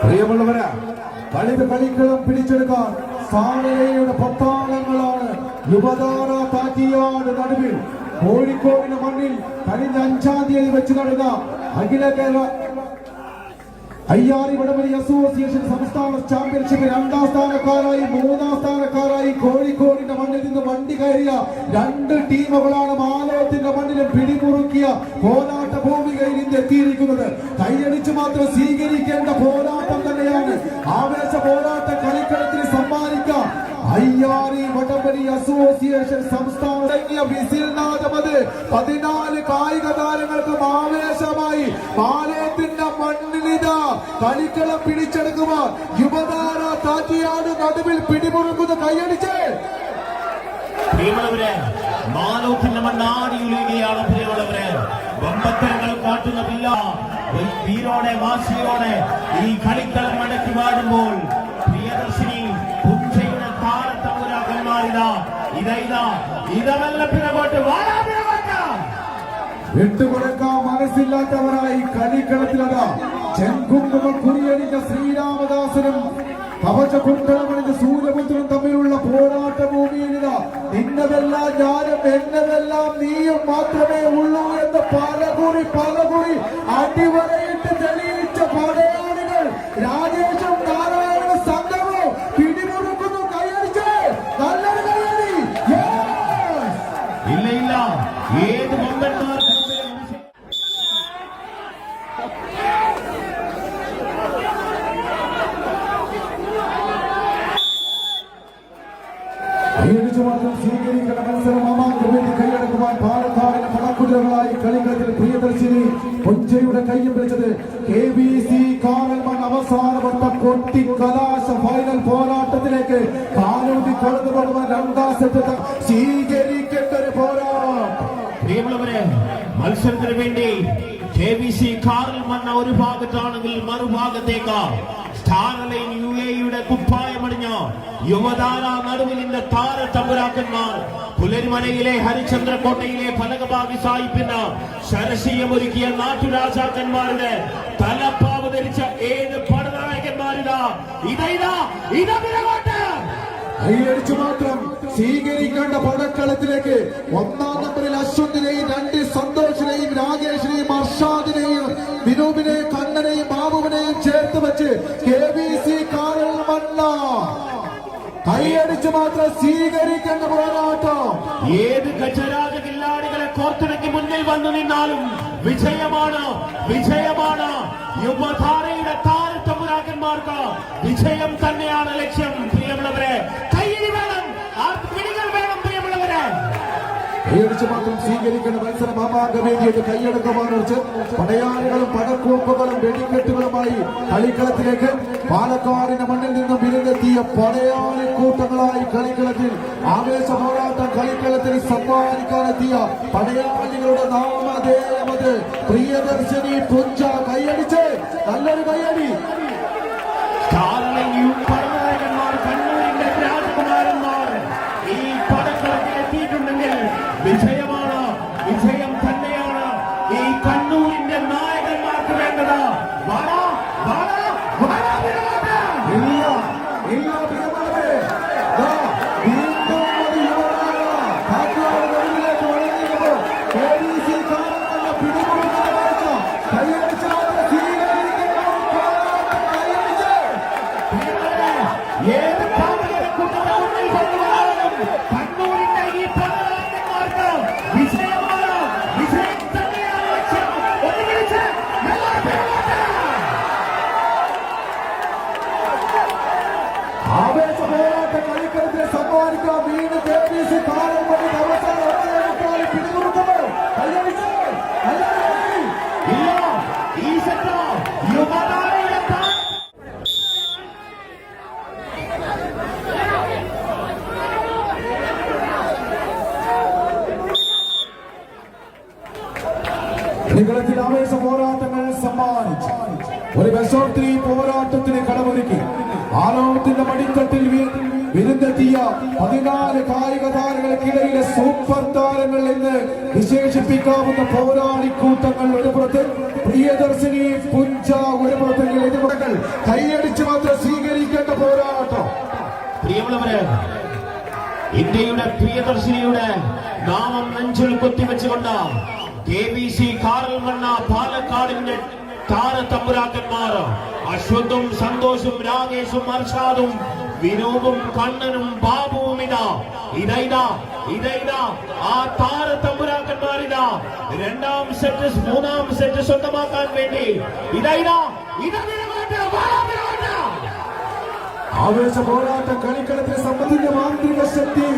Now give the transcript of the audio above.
പ്രിയമുള്ളവരെ കളിത് കളിക്കളം പിടിച്ചെടുക്കാൻ സാലയുടെ പത്താളങ്ങളാണ് യുവതാര താറ്റിയാട് നടുവിൽ. കോഴിക്കോടിന്റെ മണ്ണിൽ കഴിഞ്ഞ അഞ്ചാം തീയതി വെച്ച് നടന്ന അഖില കേരള അയ്യാറി വടമലി അസോസിയേഷൻ സംസ്ഥാന ചാമ്പ്യൻഷിപ്പിൽ രണ്ടാം സ്ഥാനക്കാരായി മൂന്നാം സ്ഥാനക്കാരായി കോഴിക്കോടിന്റെ മണ്ണിൽ നിന്ന് വണ്ടി കയറിയ രണ്ട് ടീമുകളാണ് മാലയത്തിന്റെ മണ്ണിൽ പിടിമുറുക്കിയ പോരാട്ട ഭൂമികയിൽ ഇന്ന് എത്തിയിരിക്കുന്നത്. കൈയടിച്ച് മാത്രം സ്വീകരിക്കേണ്ട പോരാട്ടം തന്നെയാണ്. ആവേശ പോരാട്ട കളിക്കളത്തിൽ സമ്മാനിക്കാം അയ്യാറി വടംവലി അസോസിയേഷൻ സംസ്ഥാന വിസിൽ വിസിൽനാഥമത് പതിനാല് കായിക താരങ്ങൾക്കും ആവേശമായി പാലയത്തിന്റെ മണ്ണിലിതാ കളിക്കളം പിടിച്ചെടുക്കുവാൻ യുവതാര താറ്റിയാണ് നടുവിൽ പിടിമുറുക്കുന്ന കൈയടിച്ച്. പ്രിയമുള്ളവരെ മാനവത്തിന്റെ മണ്ണാടി ഉലയുകയാണ് പ്രിയമുള്ളവരെ. വമ്പത്തരങ്ങൾ കാട്ടുന്നതില്ല ഒരു വീരോടെ വാശിയോടെ ഈ കളിക്കളം അടക്കി വാടുമ്പോൾ പ്രിയദർശിനി പുഞ്ചയുടെ താരത്തമ്പുരാക്കന്മാരിതാ ഇതാ ഇതാ ഇതമല്ല പിറകോട്ട് പിറകോട്ട് വിട്ടുകൊടുക്കാൻ മനസ്സില്ലാത്തവരായി കളിക്കളത്തിലതാ ചെങ്കുങ്കുമ കുറിയടിച്ച ശ്രീരാമദാസനും കവചകുണ്ടലമണിഞ്ഞ സൂര്യപുത്രനും തമ്മിലുള്ള പോരാട്ട ഭൂമിയിലിത നിന്നതെല്ലാം ഞാനും എന്നതെല്ലാം നീയും മാത്രമേ ഉള്ളൂ എന്ന് പലകുറി പലകുറി അടിവരയിട്ട് മാത്രം സ്വീകരിക്കുന്ന മത്സരം മാമാങ്കം വേണ്ടി കൈയടക്കുവാൻ പാലക്കാടിന് പടക്കുതിരകളായി കളിക്കളത്തിൽ പ്രിയദർശിനി പൊഞ്ചയുടെ കയ്യിൽ പിടിച്ചത് കെ ബി സി കാവൽമൺ അവസാനവട്ട കൊട്ടി കലാശ ഫൈനൽ പോരാട്ടത്തിലേക്ക് കാലൂട്ടി കടന്നു പോകുവാൻ രണ്ടാം സെറ്റ് സ്വീകരിക്കേണ്ട ഒരു പോരാട്ടം. മത്സരത്തിന് വേണ്ടി സി കാറിൽ വന്ന ഒരു ഭാഗത്താണെങ്കിൽ മറുഭാഗത്തേക്ക് സ്റ്റാർലൈൻ യു എയുടെ കുപ്പായമണിഞ്ഞ യുവതാര നടുവിലിന്റെ താര തമ്പുരാക്കന്മാർ പുലരിമലയിലെ ഹരിചന്ദ്രകോട്ടയിലെ ഫലകഭാഗി സായിപ്പിന് ശരശീയമൊരുക്കിയ നാട്ടുരാജാക്കന്മാരുടെ തലപ്പാവ് ധരിച്ച ഏഴ് പിറകോട്ട് കൈയടിച്ചു മാത്രം സ്വീകരിക്കേണ്ട പടക്കളത്തിലേക്ക് ഒന്നാം നമ്പറിൽ അശ്വന്തിനെയും രണ്ട് മാത്രം സ്വീകരിക്കേണ്ട പോരാട്ടം. ഏത് ഗജരാജ കില്ലാടികളെ കോർത്തിണക്കി മുന്നിൽ വന്നു നിന്നാലും വിജയമാണ് വിജയമാണ്. യുവധാരയുടെ താരത്തമ്പുരാക്കന്മാർക്ക് വിജയം തന്നെയാണ് ലക്ഷ്യം. പ്രിയമുള്ളവരെ കയ്യിൽ വേണം പിടികൾ വേണം പ്രിയമുള്ളവരെ. മാത്രം സ്വീകരിക്കേണ്ട മത്സര മാമാങ്കവേദിയുടെ കൈയടക്കമാർച്ച് പടയാളികളും പടക്കോപ്പുകളും വെടിക്കെട്ടുകളുമായി കളിക്കളത്തിലേക്ക് പാലക്കാടിന്റെ മണ്ണിൽ നിന്നും വിരുന്നെത്തിയ പടയാളി കൂട്ടങ്ങളായി കളിക്കളത്തിൽ ആവേശ പോരാട്ടം കളിക്കളത്തിൽ സമ്മാനിക്കാനെത്തിയ പടയാളികളുടെ നാമധേയമത് പ്രിയദർശിനി പുഞ്ച കൈയടിച്ച് നല്ലൊരു കൈയടി. കണ്ണൂരിന്റെ ഈ പതിനായിരന്മാർക്ക് വിജയമാണ്. വിജയം തന്നെയാണ് ലക്ഷ്യം. ഒന്ന് വിളിച്ച് ആവേശ പോരാട്ട കളിക്കളത്തിലെ സമ്മാനിക്കാൻ വീണ്ടും കെ പി ഒരു ബസോത്രി പോരാട്ടത്തിന് കടമൊരുക്കി. ആലോകത്തിന്റെ മടിത്തട്ടിൽ വിരുന്നെത്തിയ പതിനാല് കായിക താരങ്ങൾക്കിടയിലെ സൂപ്പർ താരങ്ങൾ എന്ന് വിശേഷിപ്പിക്കാവുന്ന പോരാളിക്കൂട്ടങ്ങൾ ഒരു പുറത്ത്. പ്രിയദർശിനി പുഞ്ച ഒരു പുറത്തെങ്കിൽ കൈയടിച്ച് മാത്രം സ്വീകരിക്കേണ്ട പോരാട്ടം. പ്രിയമുള്ളവര് ഇന്ത്യയുടെ പ്രിയദർശിനിയുടെ നാമം നെഞ്ചിൽ കുത്തിവെച്ചുകൊണ്ട് കെ ബി സി പാലക്കാടിന്റെ താരതമ്പുരാക്കന്മാർ അശ്വത്തും സന്തോഷും രാകേഷും അർഷാദും വിനോബും കണ്ണനും ബാബുവും ഇതാ ഇതൈതാ ഇതൈതാ ആ താരതമ്പുരാക്കന്മാരിതാ രണ്ടാം സെറ്റ് മൂന്നാം സെറ്റ് സ്വന്തമാക്കാൻ വേണ്ടി ഇതൈതാ വാ. ആവേശ പോരാട്ട കളിക്കളത്തിലെ സമ്പത്തിന്റെ മാന്ത്രിക ശക്തിയും